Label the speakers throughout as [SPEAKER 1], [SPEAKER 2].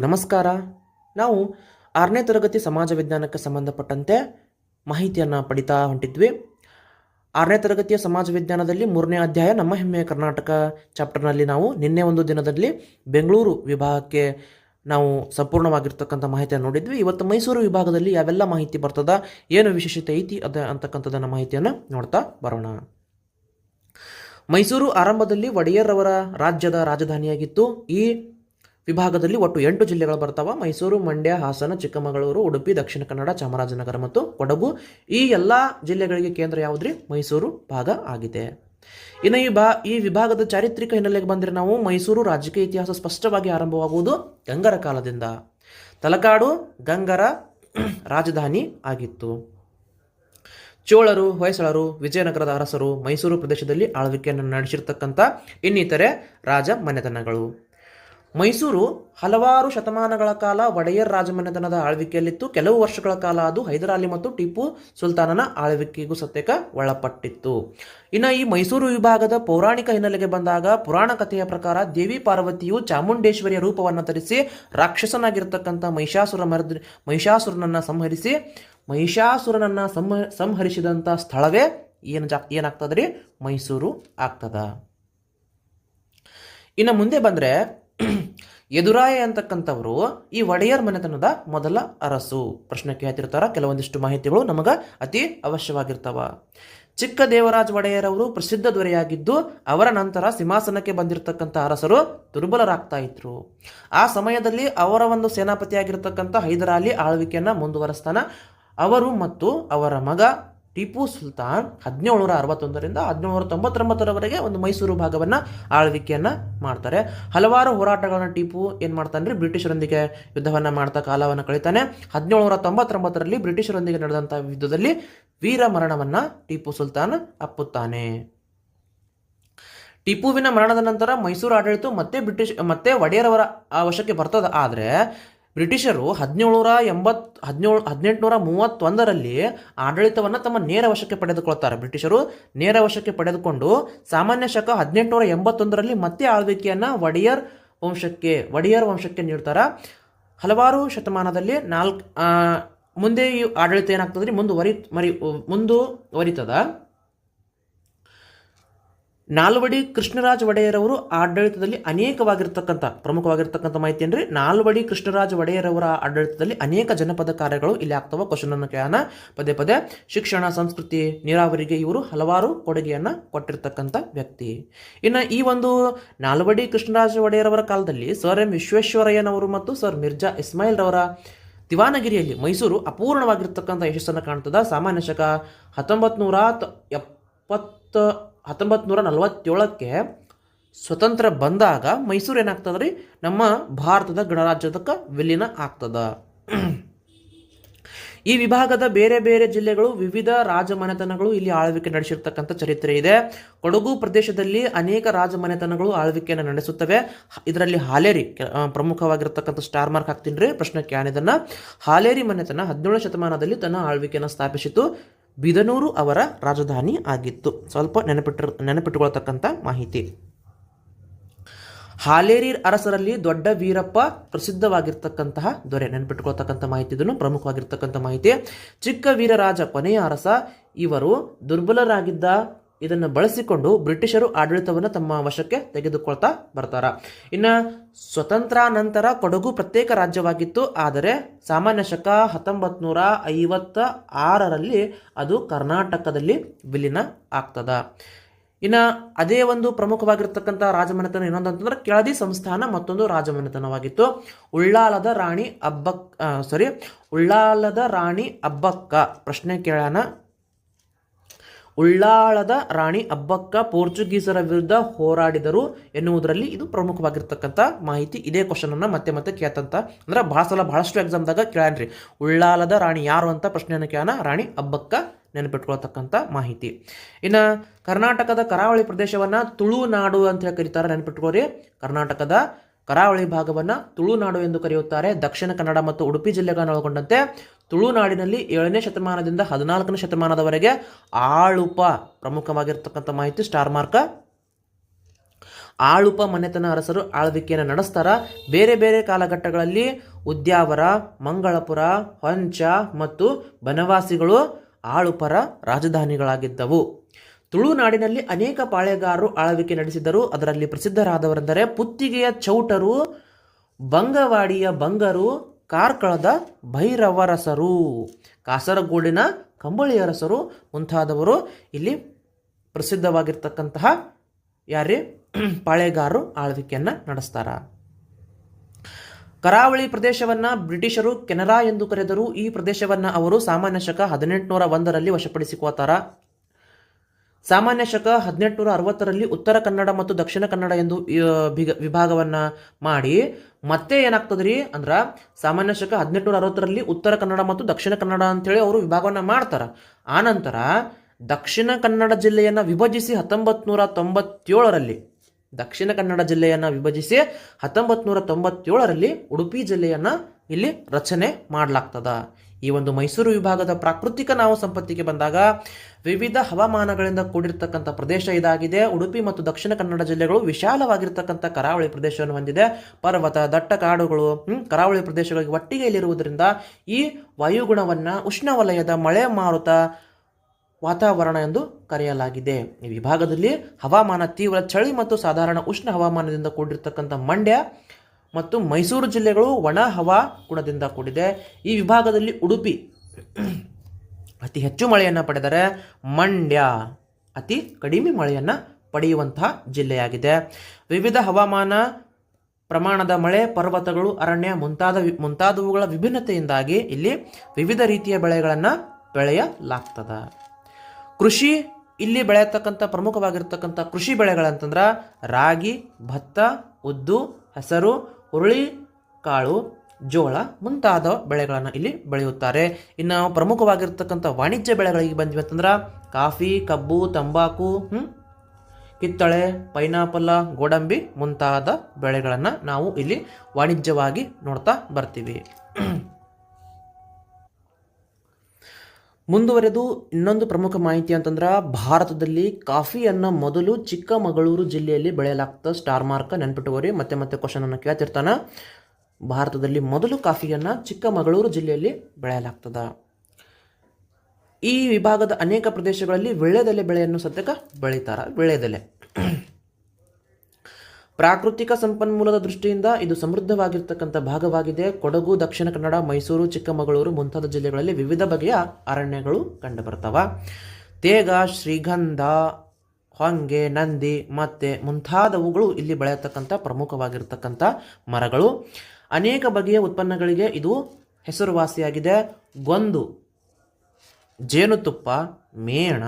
[SPEAKER 1] ನಮಸ್ಕಾರ. ನಾವು ಆರನೇ ತರಗತಿ ಸಮಾಜ ವಿಜ್ಞಾನಕ್ಕೆ ಸಂಬಂಧಪಟ್ಟಂತೆ ಮಾಹಿತಿಯನ್ನು ಪಡಿತಾ ಹೊಂಟಿದ್ವಿ. ಆರನೇ ತರಗತಿಯ ಸಮಾಜ ವಿಜ್ಞಾನದಲ್ಲಿ ಮೂರನೇ ಅಧ್ಯಾಯ ನಮ್ಮ ಹೆಮ್ಮೆಯ ಕರ್ನಾಟಕ ಚಾಪ್ಟರ್ನಲ್ಲಿ ನಾವು ನಿನ್ನೆ ಒಂದು ದಿನದಲ್ಲಿ ಬೆಂಗಳೂರು ವಿಭಾಗಕ್ಕೆ ನಾವು ಸಂಪೂರ್ಣವಾಗಿರ್ತಕ್ಕಂಥ ಮಾಹಿತಿಯನ್ನು ನೋಡಿದ್ವಿ. ಇವತ್ತು ಮೈಸೂರು ವಿಭಾಗದಲ್ಲಿ ಯಾವೆಲ್ಲ ಮಾಹಿತಿ ಬರ್ತದ, ಏನು ವಿಶೇಷತೆ ಐತಿ ಅದ ಅಂತಕ್ಕಂಥದ್ದನ್ನು ಮಾಹಿತಿಯನ್ನು ನೋಡ್ತಾ ಬರೋಣ. ಮೈಸೂರು ಆರಂಭದಲ್ಲಿ ಒಡೆಯರ್ ಅವರ ರಾಜ್ಯದ ರಾಜಧಾನಿಯಾಗಿತ್ತು. ಈ ವಿಭಾಗದಲ್ಲಿ ಒಟ್ಟು ಎಂಟು ಜಿಲ್ಲೆಗಳು ಬರ್ತಾವ. ಮೈಸೂರು, ಮಂಡ್ಯ, ಹಾಸನ, ಚಿಕ್ಕಮಗಳೂರು, ಉಡುಪಿ, ದಕ್ಷಿಣ ಕನ್ನಡ, ಚಾಮರಾಜನಗರ ಮತ್ತು ಕೊಡಗು. ಈ ಎಲ್ಲ ಜಿಲ್ಲೆಗಳಿಗೆ ಕೇಂದ್ರ ಯಾವುದ್ರಿ? ಮೈಸೂರು ಭಾಗ ಆಗಿದೆ. ಇನ್ನು ಈ ಬಾ ಈ ವಿಭಾಗದ ಚಾರಿತ್ರಿಕ ಹಿನ್ನೆಲೆಗೆ ಬಂದರೆ ನಾವು ಮೈಸೂರು ರಾಜಕೀಯ ಇತಿಹಾಸ ಸ್ಪಷ್ಟವಾಗಿ ಆರಂಭವಾಗುವುದು ಗಂಗರ ಕಾಲದಿಂದ. ತಲಕಾಡು, ಗಂಗರ ರಾಜಧಾನಿ ಆಗಿತ್ತು. ಚೋಳರು, ಹೊಯ್ಸಳರು, ವಿಜಯನಗರದ ಅರಸರು ಮೈಸೂರು ಪ್ರದೇಶದಲ್ಲಿ ಆಳ್ವಿಕೆಯನ್ನು ನಡೆಸಿರ್ತಕ್ಕಂಥ ಇನ್ನಿತರೆ ರಾಜ ಮನೆತನಗಳು. ಮೈಸೂರು ಹಲವಾರು ಶತಮಾನಗಳ ಕಾಲ ಒಡೆಯರ್ ರಾಜಮನೆತನದ ಆಳ್ವಿಕೆಯಲ್ಲಿತ್ತು. ಕೆಲವು ವರ್ಷಗಳ ಕಾಲ ಅದು ಹೈದರಾಲಿ ಮತ್ತು ಟಿಪ್ಪು ಸುಲ್ತಾನನ ಆಳ್ವಿಕೆಗೂ ಸತ್ಯಕ ಒಳಪಟ್ಟಿತ್ತು. ಇನ್ನು ಈ ಮೈಸೂರು ವಿಭಾಗದ ಪೌರಾಣಿಕ ಹಿನ್ನೆಲೆಗೆ ಬಂದಾಗ ಪುರಾಣ ಕಥೆಯ ಪ್ರಕಾರ ದೇವಿ ಪಾರ್ವತಿಯು ಚಾಮುಂಡೇಶ್ವರಿಯ ರೂಪವನ್ನು ತರಿಸಿ ರಾಕ್ಷಸನಾಗಿರ್ತಕ್ಕಂಥ ಮಹಿಷಾಸುರ ಮರದ, ಮಹಿಷಾಸುರನನ್ನು ಸಂಹರಿಸಿ, ಮಹಿಷಾಸುರನನ್ನ ಸಂಹ, ಸಂಹರಿಸಿದಂಥ ಸ್ಥಳವೇ ಏನು ಜಾ, ಏನಾಗ್ತದ್ರಿ? ಮೈಸೂರು ಆಗ್ತದ. ಇನ್ನು ಮುಂದೆ ಬಂದರೆ ಯದುರಾಯ ಅಂತಕ್ಕಂಥವರು ಈ ಒಡೆಯರ್ ಮನೆತನದ ಮೊದಲ ಅರಸು. ಪ್ರಶ್ನೆ ಕೇಳ್ತಿರ್ತಾರ, ಕೆಲವೊಂದಿಷ್ಟು ಮಾಹಿತಿಗಳು ನಮಗೆ ಅತಿ ಅವಶ್ಯವಾಗಿರ್ತಾವ. ಚಿಕ್ಕ ದೇವರಾಜ ಒಡೆಯರ್ ಅವರು ಪ್ರಸಿದ್ಧ ದೊರೆಯಾಗಿದ್ದು, ಅವರ ನಂತರ ಸಿಂಹಾಸನಕ್ಕೆ ಬಂದಿರತಕ್ಕಂಥ ಅರಸರು ದುರ್ಬಲರಾಗ್ತಾ ಇದ್ರು. ಆ ಸಮಯದಲ್ಲಿ ಅವರ ಒಂದು ಸೇನಾಪತಿಯಾಗಿರ್ತಕ್ಕಂಥ ಹೈದರಾಲಿ ಆಳ್ವಿಕೆಯನ್ನು ಮುಂದುವರೆಸ್ತಾನ, ಅವರು ಮತ್ತು ಅವರ ಮಗ ಟಿಪ್ಪು ಸುಲ್ತಾನ್ ಹದಿನೇಳುನೂರ ಅರವತ್ತೊಂದರಿಂದ ಹದಿನೇಳುನೂರ ತೊಂಬತ್ತೊಂಬತ್ತರವರೆಗೆ ಒಂದು ಮೈಸೂರು ಭಾಗವನ್ನು ಆಳ್ವಿಕೆಯನ್ನು ಮಾಡ್ತಾರೆ. ಹಲವಾರು ಹೋರಾಟಗಳನ್ನು ಟಿಪ್ಪು ಏನು ಮಾಡ್ತಾನೆ ರೀ ಬ್ರಿಟಿಷರೊಂದಿಗೆ ಯುದ್ಧವನ್ನು ಮಾಡ್ತಾ ಕಾಲವನ್ನು ಕಳಿತಾನೆ. ಹದಿನೇಳುನೂರ ತೊಂಬತ್ತೊಂಬತ್ತರಲ್ಲಿ ಬ್ರಿಟಿಷರೊಂದಿಗೆ ನಡೆದಂಥ ಯುದ್ಧದಲ್ಲಿ ವೀರ ಮರಣವನ್ನು ಟಿಪ್ಪು ಸುಲ್ತಾನ್ ಅಪ್ಪುತ್ತಾನೆ. ಟಿಪ್ಪುವಿನ ಮರಣದ ನಂತರ ಮೈಸೂರು ಆಡಳಿತ ಮತ್ತೆ ಬ್ರಿಟಿಷ್ ಮತ್ತೆ ಒಡೆಯರವರ ವಶಕ್ಕೆ ಬರ್ತದೆ. ಆದರೆ ಬ್ರಿಟಿಷರು ಹದಿನೇಳುನೂರ ಎಂಬತ್, ಹದಿನೇಳು, ಹದಿನೆಂಟುನೂರ ಮೂವತ್ತೊಂದರಲ್ಲಿ ಆಡಳಿತವನ್ನು ತಮ್ಮ ನೇರ ವಶಕ್ಕೆ ಪಡೆದುಕೊಳ್ತಾರೆ. ಬ್ರಿಟಿಷರು ನೇರ ವಶಕ್ಕೆ ಪಡೆದುಕೊಂಡು ಸಾಮಾನ್ಯ ಶಕ ಹದಿನೆಂಟುನೂರ ಎಂಬತ್ತೊಂದರಲ್ಲಿ ಮತ್ತೆ ಆಳ್ವಿಕೆಯನ್ನು ಒಡೆಯರ್ ವಂಶಕ್ಕೆ ಒಡೆಯರ್ ವಂಶಕ್ಕೆ ನೀಡ್ತಾರೆ. ಹಲವಾರು ಶತಮಾನದಲ್ಲಿ ನಾಲ್ಕು ಮುಂದೆ ಈ ಆಡಳಿತ ಏನಾಗ್ತದೆ? ರೀ ಮುಂದುವರಿ ಮರಿ, ಮುಂದುವರಿತದ. ನಾಲ್ವಡಿ ಕೃಷ್ಣರಾಜ ಒಡೆಯರವರು ಆಡಳಿತದಲ್ಲಿ ಅನೇಕವಾಗಿರ್ತಕ್ಕಂಥ, ಪ್ರಮುಖವಾಗಿರ್ತಕ್ಕಂಥ ಮಾಹಿತಿ ಏನ್ರಿ? ನಾಲ್ವಡಿ ಕೃಷ್ಣರಾಜ ಒಡೆಯರವರ ಆಡಳಿತದಲ್ಲಿ ಅನೇಕ ಜನಪದ ಕಾರ್ಯಗಳು ಇಲ್ಲಿ ಆಗ್ತವ. ಕ್ವಶನ್ ಅನ್ನು ಕೇಳೋಣ. ಪದೇ ಪದೇ, ಶಿಕ್ಷಣ, ಸಂಸ್ಕೃತಿ, ನೀರಾವರಿಗೆ ಇವರು ಹಲವಾರು ಕೊಡುಗೆಯನ್ನು ಕೊಟ್ಟಿರ್ತಕ್ಕಂಥ ವ್ಯಕ್ತಿ. ಇನ್ನು ಈ ಒಂದು ನಾಲ್ವಡಿ ಕೃಷ್ಣರಾಜ ಒಡೆಯರವರ ಕಾಲದಲ್ಲಿ ಸರ್ ಎಂ ವಿಶ್ವೇಶ್ವರಯ್ಯನವರು ಮತ್ತು ಸರ್ ಮಿರ್ಜಾ ಇಸ್ಮಾಯಿಲ್ ರವರ ದಿವಾನಗಿರಿಯಲ್ಲಿ ಮೈಸೂರು ಅಪೂರ್ಣವಾಗಿರ್ತಕ್ಕಂಥ ಯಶಸ್ಸನ್ನು ಕಾಣ್ತದ. ಸಾಮಾನ್ಯ ಶಕ ಹತ್ತೊಂಬತ್ತು ನೂರ ಎಪ್ಪತ್ತ ಹತ್ತೊಂಬತ್ತು ನೂರ ನಲವತ್ತೇಳಕ್ಕೆ ಸ್ವತಂತ್ರ ಬಂದಾಗ ಮೈಸೂರು ಏನಾಗ್ತದೆ ರೀ ನಮ್ಮ ಭಾರತದ ಗಣರಾಜ್ಯದಕ್ಕೆ ವಿಲೀನ ಆಗ್ತದ. ಈ ವಿಭಾಗದ ಬೇರೆ ಬೇರೆ ಜಿಲ್ಲೆಗಳು ವಿವಿಧ ರಾಜಮನೆತನಗಳು ಇಲ್ಲಿ ಆಳ್ವಿಕೆ ನಡೆಸಿರ್ತಕ್ಕಂಥ ಚರಿತ್ರೆ ಇದೆ. ಕೊಡಗು ಪ್ರದೇಶದಲ್ಲಿ ಅನೇಕ ರಾಜಮನೆತನಗಳು ಆಳ್ವಿಕೆಯನ್ನು ನಡೆಸುತ್ತವೆ. ಇದರಲ್ಲಿ ಹಾಲೇರಿ ಪ್ರಮುಖವಾಗಿರ್ತಕ್ಕಂಥ ಸ್ಟಾರ್ ಮಾರ್ಕ್ ಹಾಕ್ತೀನಿ ರೀ ಪ್ರಶ್ನೆ ಕ್ಯಾನ್ ಹಾಲೇರಿ ಮನೆತನ ಹದಿನೇಳು ಶತಮಾನದಲ್ಲಿ ತನ್ನ ಆಳ್ವಿಕೆಯನ್ನು ಸ್ಥಾಪಿಸಿತು ಬಿದನೂರು ಅವರ ರಾಜಧಾನಿ ಆಗಿತ್ತು. ಸ್ವಲ್ಪ ನೆನಪಿಟ್ಟಿರ್ ನೆನಪಿಟ್ಟುಕೊಳ್ತಕ್ಕಂಥ ಮಾಹಿತಿ. ಹಾಲೇರಿ ಅರಸರಲ್ಲಿ ದೊಡ್ಡ ವೀರಪ್ಪ ಪ್ರಸಿದ್ಧವಾಗಿರ್ತಕ್ಕಂತಹ ದೊರೆ. ನೆನಪಿಟ್ಟುಕೊಳ್ತಕ್ಕಂಥ ಮಾಹಿತಿ, ಇದನ್ನು ಪ್ರಮುಖವಾಗಿರ್ತಕ್ಕಂಥ ಮಾಹಿತಿ. ಚಿಕ್ಕ ವೀರರಾಜ ಕೊನೆಯ ಅರಸ ಇವರು ದುರ್ಬಲರಾಗಿದ್ದ ಇದನ್ನು ಬಳಸಿಕೊಂಡು ಬ್ರಿಟಿಷರು ಆಡಳಿತವನ್ನು ತಮ್ಮ ವಶಕ್ಕೆ ತೆಗೆದುಕೊಳ್ತಾ ಬರ್ತಾರ. ಇನ್ನು ಸ್ವತಂತ್ರ ನಂತರ ಕೊಡಗು ಪ್ರತ್ಯೇಕ ರಾಜ್ಯವಾಗಿತ್ತು. ಆದರೆ ಸಾಮಾನ್ಯ ಶಕ ಹತ್ತೊಂಬತ್ತು ನೂರ ಐವತ್ತ ಆರರಲ್ಲಿ ಅದು ಕರ್ನಾಟಕದಲ್ಲಿ ವಿಲೀನ ಆಗ್ತದ. ಇನ್ನು ಅದೇ ಒಂದು ಪ್ರಮುಖವಾಗಿರ್ತಕ್ಕಂಥ ರಾಜಮನೆತನ ಇನ್ನೊಂದು ಅಂತಂದ್ರೆ ಕೆಳದಿ ಸಂಸ್ಥಾನ ಮತ್ತೊಂದು ರಾಜಮನೆತನವಾಗಿತ್ತು. ಉಳ್ಳಾಲದ ರಾಣಿ ಅಬ್ಬಕ್ ಸಾರಿ ಉಳ್ಳಾಲದ ರಾಣಿ ಅಬ್ಬಕ್ಕ ಪ್ರಶ್ನೆ ಕೇಳೋಣ. ಉಳ್ಳಾಳದ ರಾಣಿ ಅಬ್ಬಕ್ಕ ಪೋರ್ಚುಗೀಸರ ವಿರುದ್ಧ ಹೋರಾಡಿದರು ಎನ್ನುವುದರಲ್ಲಿ ಇದು ಪ್ರಮುಖವಾಗಿರ್ತಕ್ಕಂಥ ಮಾಹಿತಿ. ಇದೇ ಕ್ವಶನನ್ನು ಮತ್ತೆ ಮತ್ತೆ ಕೇಳ್ತಂತ. ಅಂದ್ರೆ ಬಹಳ ಸಲ ಬಹಳಷ್ಟು ಎಕ್ಸಾಮ್ದಾಗ ಕೇಳ್ಯಾನ್ರಿ ಉಳ್ಳಾಲದ ರಾಣಿ ಯಾರು ಅಂತ ಪ್ರಶ್ನೆಯನ್ನು ಕೇಳೋಣ. ರಾಣಿ ಅಬ್ಬಕ್ಕ ನೆನಪಿಟ್ಕೊಳ್ತಕ್ಕಂಥ ಮಾಹಿತಿ. ಇನ್ನು ಕರ್ನಾಟಕದ ಕರಾವಳಿ ಪ್ರದೇಶವನ್ನು ತುಳುನಾಡು ಅಂತ ಹೇಳಿ ಕರೀತಾರೆ ನೆನಪಿಟ್ಕೋರಿ ಕರ್ನಾಟಕದ ಕರಾವಳಿ ಭಾಗವನ್ನು ತುಳುನಾಡು ಎಂದು ಕರೆಯುತ್ತಾರೆ. ದಕ್ಷಿಣ ಕನ್ನಡ ಮತ್ತು ಉಡುಪಿ ಜಿಲ್ಲೆಗಳನ್ನು ಒಳಗೊಂಡಂತೆ ತುಳುನಾಡಿನಲ್ಲಿ ಏಳನೇ ಶತಮಾನದಿಂದ ಹದಿನಾಲ್ಕನೇ ಶತಮಾನದವರೆಗೆ ಆಳುಪ ಪ್ರಮುಖವಾಗಿರ್ತಕ್ಕಂಥ ಮಾಹಿತಿ ಸ್ಟಾರ್ ಮಾರ್ಕ. ಆಳುಪ ಮನೆತನ ಅರಸರು ಆಳ್ವಿಕೆಯನ್ನು ನಡೆಸ್ತಾರ. ಬೇರೆ ಬೇರೆ ಕಾಲಘಟ್ಟಗಳಲ್ಲಿ ಉದ್ಯಾವರ, ಮಂಗಳಪುರ, ಹೊಂಚ ಮತ್ತು ಬನವಾಸಿಗಳು ಆಳುಪರ ರಾಜಧಾನಿಗಳಾಗಿದ್ದವು. ತುಳುನಾಡಿನಲ್ಲಿ ಅನೇಕ ಪಾಳೆಗಾರರು ಆಳ್ವಿಕೆ ನಡೆಸಿದರು. ಅದರಲ್ಲಿ ಪ್ರಸಿದ್ಧರಾದವರೆಂದರೆ ಪುತ್ತಿಗೆಯ ಚೌಟರು, ಬಂಗವಾಡಿಯ ಬಂಗರು ಕಾರ್ಕಳದ ಭೈರವರಸರು. ಕಾಸರಗೋಡಿನ ಕಂಬಳಿಯರಸರು ಮುಂತಾದವರು ಇಲ್ಲಿ ಪ್ರಸಿದ್ಧವಾಗಿರ್ತಕ್ಕಂತಹ ಯಾರೇ ಪಾಳೆಗಾರರು ಆಳ್ವಿಕೆಯನ್ನು ನಡೆಸ್ತಾರ. ಕರಾವಳಿ ಪ್ರದೇಶವನ್ನ ಬ್ರಿಟಿಷರು ಕೆನರಾ ಎಂದು ಕರೆದರು ಈ ಪ್ರದೇಶವನ್ನ ಅವರು ಸಾಮಾನ್ಯ ಶಕ ಹದಿನೆಂಟುನೂರ ಒಂದರಲ್ಲಿ ವಶಪಡಿಸಿಕೋತಾರ ಸಾಮಾನ್ಯ ಶಕ ಹದಿನೆಂಟುನೂರ ಅರವತ್ತರಲ್ಲಿ ಉತ್ತರ ಕನ್ನಡ ಮತ್ತು ದಕ್ಷಿಣ ಕನ್ನಡ ಎಂದು ವಿಭಾಗವನ್ನು ಮಾಡಿ. ಮತ್ತೆ ಏನಾಗ್ತದ್ರಿ ಅಂದ್ರೆ, ಸಾಮಾನ್ಯ ಶಕ ಹದಿನೆಂಟುನೂರ ಅರವತ್ತರಲ್ಲಿ ಉತ್ತರ ಕನ್ನಡ ಮತ್ತು ದಕ್ಷಿಣ ಕನ್ನಡ ಅಂತೇಳಿ ಅವರು ವಿಭಾಗವನ್ನು ಮಾಡ್ತಾರೆ. ಆನಂತರ ದಕ್ಷಿಣ ಕನ್ನಡ ಜಿಲ್ಲೆಯನ್ನು ವಿಭಜಿಸಿ ಹತ್ತೊಂಬತ್ತು ನೂರ ತೊಂಬತ್ತೇಳರಲ್ಲಿ ದಕ್ಷಿಣ ಕನ್ನಡ ಜಿಲ್ಲೆಯನ್ನು ವಿಭಜಿಸಿ ಹತ್ತೊಂಬತ್ತು ನೂರ ತೊಂಬತ್ತೇಳರಲ್ಲಿ ಉಡುಪಿ ಜಿಲ್ಲೆಯನ್ನು ಇಲ್ಲಿ ರಚನೆ ಮಾಡಲಾಗ್ತದ. ಈ ಒಂದು ಮೈಸೂರು ವಿಭಾಗದ ಪ್ರಾಕೃತಿಕ ನಾವು ಸಂಪತ್ತಿಗೆ ಬಂದಾಗ ವಿವಿಧ ಹವಾಮಾನಗಳಿಂದ ಕೂಡಿರ್ತಕ್ಕಂಥ ಪ್ರದೇಶ ಇದಾಗಿದೆ. ಉಡುಪಿ ಮತ್ತು ದಕ್ಷಿಣ ಕನ್ನಡ ಜಿಲ್ಲೆಗಳು ವಿಶಾಲವಾಗಿರ್ತಕ್ಕಂಥ ಕರಾವಳಿ ಪ್ರದೇಶವನ್ನು ಹೊಂದಿದೆ. ಪರ್ವತ, ದಟ್ಟ ಕಾಡುಗಳು ಕರಾವಳಿ ಪ್ರದೇಶಗಳಿಗೆ ಒಟ್ಟಿಗೆ ಇಲ್ಲಿರುವುದರಿಂದ ಈ ವಾಯುಗುಣವನ್ನು ಉಷ್ಣವಲಯದ ಮಳೆ ಮಾರುತ ವಾತಾವರಣ ಎಂದು ಕರೆಯಲಾಗಿದೆ. ಈ ವಿಭಾಗದಲ್ಲಿ ಹವಾಮಾನ ತೀವ್ರ ಚಳಿ ಮತ್ತು ಸಾಧಾರಣ ಉಷ್ಣ ಹವಾಮಾನದಿಂದ ಕೂಡಿರ್ತಕ್ಕಂಥ ಮಂಡ್ಯ ಮತ್ತು ಮೈಸೂರು ಜಿಲ್ಲೆಗಳು ಒಣ ಹವಾ ಗುಣದಿಂದ ಕೂಡಿದೆ. ಈ ವಿಭಾಗದಲ್ಲಿ ಉಡುಪಿ ಅತಿ ಹೆಚ್ಚು ಮಳೆಯನ್ನು ಪಡೆದರೆ ಮಂಡ್ಯ ಅತಿ ಕಡಿಮೆ ಮಳೆಯನ್ನು ಪಡೆಯುವಂತಹ ಜಿಲ್ಲೆಯಾಗಿದೆ. ವಿವಿಧ ಹವಾಮಾನ ಪ್ರಮಾಣದ ಮಳೆ, ಪರ್ವತಗಳು, ಅರಣ್ಯ ಮುಂತಾದ ಮುಂತಾದವುಗಳ ವಿಭಿನ್ನತೆಯಿಂದಾಗಿ ಇಲ್ಲಿ ವಿವಿಧ ರೀತಿಯ ಬೆಳೆಗಳನ್ನು ಬೆಳೆಯಲಾಗ್ತದ. ಕೃಷಿ ಇಲ್ಲಿ ಬೆಳೆಯತಕ್ಕಂಥ ಪ್ರಮುಖವಾಗಿರ್ತಕ್ಕಂಥ ಕೃಷಿ ಬೆಳೆಗಳಂತಂದ್ರೆ ರಾಗಿ, ಭತ್ತ, ಉದ್ದು, ಹೆಸರು ಹುರುಳಿ, ಕಾಳು, ಜೋಳ ಮುಂತಾದ ಬೆಳೆಗಳನ್ನು ಇಲ್ಲಿ ಬೆಳೆಯುತ್ತಾರೆ. ಇನ್ನು ಪ್ರಮುಖವಾಗಿರ್ತಕ್ಕಂಥ ವಾಣಿಜ್ಯ ಬೆಳೆಗಳಿಗೆ ಬಂದ್ವಿ ಅಂತಂದ್ರೆ ಕಾಫಿ, ಕಬ್ಬು, ತಂಬಾಕು ಕಿತ್ತಳೆ ಪೈನಾಪಲ್ಲ ಗೋಡಂಬಿ ಮುಂತಾದ ಬೆಳೆಗಳನ್ನು ನಾವು ಇಲ್ಲಿ ವಾಣಿಜ್ಯವಾಗಿ ನೋಡ್ತಾ ಬರ್ತೀವಿ. ಮುಂದುವರೆದು ಇನ್ನೊಂದು ಪ್ರಮುಖ ಮಾಹಿತಿ ಅಂತಂದ್ರೆ ಭಾರತದಲ್ಲಿ ಕಾಫಿಯನ್ನು ಮೊದಲು ಚಿಕ್ಕಮಗಳೂರು ಜಿಲ್ಲೆಯಲ್ಲಿ ಬೆಳೆಯಲಾಗ್ತದೆ ಸ್ಟಾರ್ ಮಾರ್ಕ್ ನೆನ್ಪಿಟ್ಟುಕೋರಿ ಮತ್ತೆ ಮತ್ತೆ ಕ್ವಶನ್ ಅನ್ನು ಕೇಳ್ತಿರ್ತಾನ. ಭಾರತದಲ್ಲಿ ಮೊದಲು ಕಾಫಿಯನ್ನು ಚಿಕ್ಕಮಗಳೂರು ಜಿಲ್ಲೆಯಲ್ಲಿ ಬೆಳೆಯಲಾಗ್ತದ. ಈ ವಿಭಾಗದ ಅನೇಕ ಪ್ರದೇಶಗಳಲ್ಲಿ, ವಿಳ್ಯದೆಲೆ ಬೆಳೆಯನ್ನು ಸದ್ಯಕ್ಕೆ ಬೆಳೀತಾರ. ವಿಳ್ಳೆದೆಲೆ ಪ್ರಾಕೃತಿಕ ಸಂಪನ್ಮೂಲದ ದೃಷ್ಟಿಯಿಂದ ಇದು ಸಮೃದ್ಧವಾಗಿರ್ತಕ್ಕಂಥ ಭಾಗವಾಗಿದೆ. ಕೊಡಗು, ದಕ್ಷಿಣ ಕನ್ನಡ, ಮೈಸೂರು, ಚಿಕ್ಕಮಗಳೂರು ಮುಂತಾದ ಜಿಲ್ಲೆಗಳಲ್ಲಿ ವಿವಿಧ ಬಗೆಯ ಅರಣ್ಯಗಳು ಕಂಡುಬರ್ತವ. ತೇಗ, ಶ್ರೀಗಂಧ, ಹೊಂಗೆ, ನಂದಿ ಮತ್ತೆ ಮುಂತಾದವುಗಳು ಇಲ್ಲಿ ಬೆಳೆಯತಕ್ಕಂಥ ಪ್ರಮುಖವಾಗಿರ್ತಕ್ಕಂಥ ಮರಗಳು. ಅನೇಕ ಬಗೆಯ ಉತ್ಪನ್ನಗಳಿಗೆ ಇದು ಹೆಸರುವಾಸಿಯಾಗಿದೆ. ಗೊಂದು, ಜೇನುತುಪ್ಪ, ಮೇಣ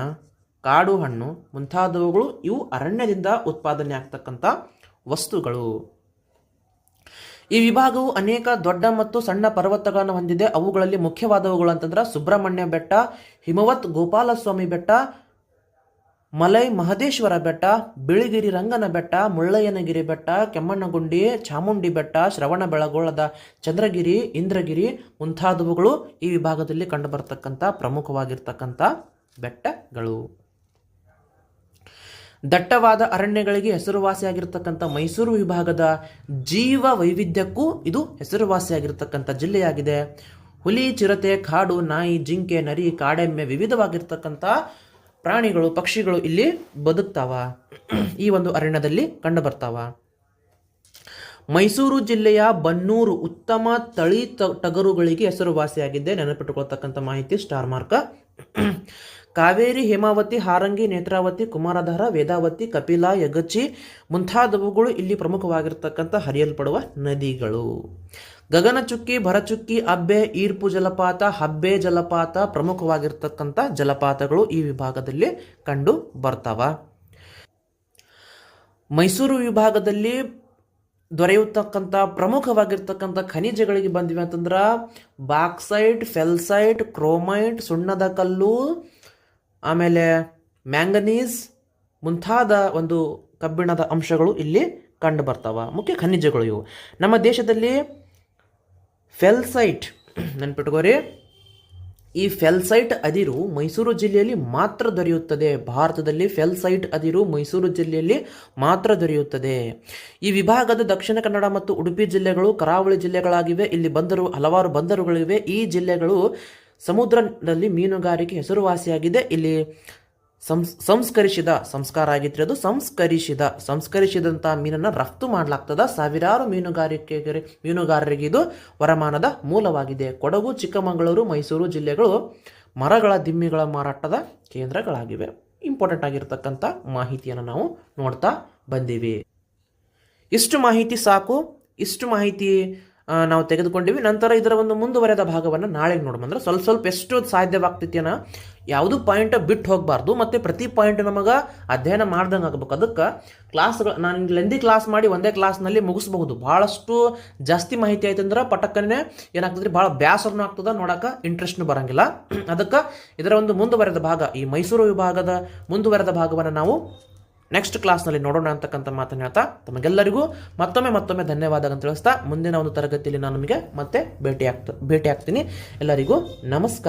[SPEAKER 1] ಕಾಡು ಹಣ್ಣು ಮುಂತಾದವುಗಳು ಇವು ಅರಣ್ಯದಿಂದ ಉತ್ಪಾದನೆ ಆಗ್ತಕ್ಕಂಥ ವಸ್ತುಗಳು. ಈ ವಿಭಾಗವು ಅನೇಕ ದೊಡ್ಡ ಮತ್ತು ಸಣ್ಣ ಪರ್ವತಗಳನ್ನು ಹೊಂದಿದೆ. ಅವುಗಳಲ್ಲಿ ಮುಖ್ಯವಾದವುಗಳು ಅಂತಂದ್ರೆ ಸುಬ್ರಹ್ಮಣ್ಯ ಬೆಟ್ಟ, ಹಿಮವತ್ ಗೋಪಾಲಸ್ವಾಮಿ ಬೆಟ್ಟ, ಮಲೈ ಮಹದೇಶ್ವರ ಬೆಟ್ಟ, ಬಿಳಿಗಿರಿ ರಂಗನ ಬೆಟ್ಟ, ಮುಳ್ಳಯ್ಯನಗಿರಿ ಬೆಟ್ಟ, ಕೆಮ್ಮಣ್ಣಗುಂಡಿ, ಚಾಮುಂಡಿ ಬೆಟ್ಟ, ಶ್ರವಣ ಬೆಳಗೊಳದ ಚಂದ್ರಗಿರಿ, ಇಂದ್ರಗಿರಿ ಮುಂತಾದವುಗಳು ಈ ವಿಭಾಗದಲ್ಲಿ ಕಂಡುಬರ್ತಕ್ಕಂಥ ಪ್ರಮುಖವಾಗಿರ್ತಕ್ಕಂಥ ಬೆಟ್ಟಗಳು. ದಟ್ಟವಾದ ಅರಣ್ಯಗಳಿಗೆ ಹೆಸರುವಾಸಿಯಾಗಿರ್ತಕ್ಕಂಥ ಮೈಸೂರು ವಿಭಾಗದ ಜೀವ ವೈವಿಧ್ಯಕ್ಕೂ ಇದು ಹೆಸರುವಾಸಿಯಾಗಿರ್ತಕ್ಕಂಥ ಜಿಲ್ಲೆಯಾಗಿದೆ. ಹುಲಿ, ಚಿರತೆ, ಕಾಡು, ನಾಯಿ, ಜಿಂಕೆ, ನರಿ, ಕಾಡೆಮ್ಮೆ ವಿವಿಧವಾಗಿರ್ತಕ್ಕಂಥ ಪ್ರಾಣಿಗಳು, ಪಕ್ಷಿಗಳು ಇಲ್ಲಿ ಬದುಕ್ತಾವ. ಈ ಒಂದು ಅರಣ್ಯದಲ್ಲಿ ಕಂಡುಬರ್ತಾವ. ಮೈಸೂರು ಜಿಲ್ಲೆಯ ಬನ್ನೂರು ಉತ್ತಮ ತಳಿ ಟಗರುಗಳಿಗೆ ಹೆಸರುವಾಸಿಯಾಗಿದ್ದೆ ನೆನಪಿಟ್ಟುಕೊಳ್ತಕ್ಕಂಥ ಮಾಹಿತಿ ಸ್ಟಾರ್ ಮಾರ್ಕ ಕಾವೇರಿ, ಹೇಮಾವತಿ, ಹಾರಂಗಿ, ನೇತ್ರಾವತಿ, ಕುಮಾರಧಾರ, ವೇದಾವತಿ, ಕಪಿಲಾ, ಯಗಚಿ ಮುಂತಾದವುಗಳು ಇಲ್ಲಿ ಪ್ರಮುಖವಾಗಿರ್ತಕ್ಕಂಥ ಹರಿಯಲ್ಪಡುವ ನದಿಗಳು. ಗಗನಚುಕ್ಕಿ, ಭರಚುಕ್ಕಿ, ಅಬ್ಬೆ, ಈರ್ಪು ಜಲಪಾತ, ಹಬ್ಬೆ ಜಲಪಾತ ಪ್ರಮುಖವಾಗಿರ್ತಕ್ಕಂಥ ಜಲಪಾತಗಳು ಈ ವಿಭಾಗದಲ್ಲಿ ಕಂಡು ಬರ್ತವ. ಮೈಸೂರು ವಿಭಾಗದಲ್ಲಿ ದೊರೆಯತಕ್ಕಂಥ ಪ್ರಮುಖವಾಗಿರ್ತಕ್ಕಂಥ ಖನಿಜಗಳಿಗೆ ಬಂದಿವೆ ಅಂತಂದ್ರೆ, ಬಾಕ್ಸೈಟ್, ಫೆಲ್ಸೈಟ್, ಕ್ರೋಮೈಟ್, ಸುಣ್ಣದ ಕಲ್ಲು ಆಮೇಲೆ ಮ್ಯಾಂಗನೀಸ್ ಮುಂತಾದ ಒಂದು ಕಬ್ಬಿಣದ ಅಂಶಗಳು ಇಲ್ಲಿ ಕಂಡು ಬರ್ತಾವ. ಮುಖ್ಯ ಖನಿಜಗಳು ಇವು. ನಮ್ಮ ದೇಶದಲ್ಲಿ ಫೆಲ್ಸೈಟ್, ನೆನ್ಪಿಟ್ಕೋರಿ, ಈ ಫೆಲ್ಸೈಟ್ ಅದಿರು ಮೈಸೂರು ಜಿಲ್ಲೆಯಲ್ಲಿ ಮಾತ್ರ ದೊರೆಯುತ್ತದೆ. ಭಾರತದಲ್ಲಿ ಫೆಲ್ಸೈಟ್ ಅದಿರು ಮೈಸೂರು ಜಿಲ್ಲೆಯಲ್ಲಿ ಮಾತ್ರ ದೊರೆಯುತ್ತದೆ. ಈ ವಿಭಾಗದ ದಕ್ಷಿಣ ಕನ್ನಡ ಮತ್ತು ಉಡುಪಿ ಜಿಲ್ಲೆಗಳು ಕರಾವಳಿ ಜಿಲ್ಲೆಗಳಾಗಿವೆ. ಇಲ್ಲಿ ಬಂದರು ಹಲವಾರು ಬಂದರುಗಳಿವೆ. ಈ ಜಿಲ್ಲೆಗಳು ಸಮುದ್ರದಲ್ಲಿ ಮೀನುಗಾರಿಕೆ ಹೆಸರುವಾಸಿಯಾಗಿದೆ. ಇಲ್ಲಿ ಸಂಸ್, ಸಂಸ್ಕರಿಸಿದ ಸಂಸ್ಕಾರ ಆಗಿತ್ತು ಅದು ಸಂಸ್ಕರಿಸಿದ ಸಂಸ್ಕರಿಸಿದಂಥ ಮೀನನ್ನು ರಫ್ತು ಮಾಡಲಾಗ್ತದ. ಸಾವಿರಾರು ಮೀನುಗಾರಿಕೆ ಮೀನುಗಾರರಿಗೆ ಇದು ವರಮಾನದ ಮೂಲವಾಗಿದೆ. ಕೊಡಗು, ಚಿಕ್ಕಮಗಳೂರು, ಮೈಸೂರು ಜಿಲ್ಲೆಗಳು ಮರಗಳ ದಿಮ್ಮಿಗಳ ಮಾರಾಟದ ಕೇಂದ್ರಗಳಾಗಿವೆ. ಇಂಪಾರ್ಟೆಂಟ್ ಆಗಿರ್ತಕ್ಕಂಥ ಮಾಹಿತಿಯನ್ನು ನಾವು ನೋಡ್ತಾ ಬಂದೀವಿ. ಇಷ್ಟು ಮಾಹಿತಿ ಸಾಕು. ಇಷ್ಟು ಮಾಹಿತಿ ನಾವು ತೆಗೆದುಕೊಂಡಿವಿ. ನಂತರ ಇದರ ಒಂದು ಮುಂದುವರೆದ ಭಾಗವನ್ನು ನಾಳೆಗೆ ನೋಡೋಣ. ಅಂದ್ರೆ ಸ್ವಲ್ಪ ಸ್ವಲ್ಪ ಎಷ್ಟು ಸಾಧ್ಯವಾಗ್ತೈತಿಯನ್ನ ಯಾವುದು ಪಾಯಿಂಟ್ ಬಿಟ್ಟು ಹೋಗಬಾರ್ದು. ಮತ್ತು ಪ್ರತಿ ಪಾಯಿಂಟ್ ನಮಗೆ ಅಧ್ಯಯನ ಮಾಡ್ದಂಗೆ ಆಗ್ಬೇಕು. ಅದಕ್ಕೆ ಕ್ಲಾಸ್ಗಳು ನಾನು ಲೆಂದಿ ಕ್ಲಾಸ್ ಮಾಡಿ ಒಂದೇ ಕ್ಲಾಸ್ನಲ್ಲಿ ಮುಗಿಸ್ಬಹುದು. ಭಾಳಷ್ಟು ಜಾಸ್ತಿ ಮಾಹಿತಿ ಆಯ್ತಂದ್ರೆ ಪಟಕ್ಕನೆ ಏನಾಗ್ತದ್ರಿ? ಭಾಳ ಬ್ಯಾಸರನೂ ಆಗ್ತದೆ. ನೋಡಕ್ಕೆ ಇಂಟ್ರೆಸ್ಟ್ನು ಬರಂಗಿಲ್ಲ. ಅದಕ್ಕೆ ಇದರ ಒಂದು ಮುಂದುವರೆದ ಭಾಗ, ಈ ಮೈಸೂರು ವಿಭಾಗದ ಮುಂದುವರೆದ ಭಾಗವನ್ನು ನಾವು ನೆಕ್ಸ್ಟ್ ಕ್ಲಾಸ್ನಲ್ಲಿ ನೋಡೋಣ ಅಂತಕ್ಕಂಥ ಮಾತನ್ನು ಹೇಳ್ತಾ ತಮಗೆಲ್ಲರಿಗೂ ಮತ್ತೊಮ್ಮೆ ಮತ್ತೊಮ್ಮೆ ಧನ್ಯವಾದ ಅಂತ ತಿಳಿಸ್ತಾ ಮುಂದಿನ ಒಂದು ತರಗತಿಯಲ್ಲಿ ನಾನು ನಿಮಗೆ ಮತ್ತೆ ಭೇಟಿ ಆಗ್ತ ಭೇಟಿ ಆಗ್ತೀನಿ ಎಲ್ಲರಿಗೂ ನಮಸ್ಕಾರ.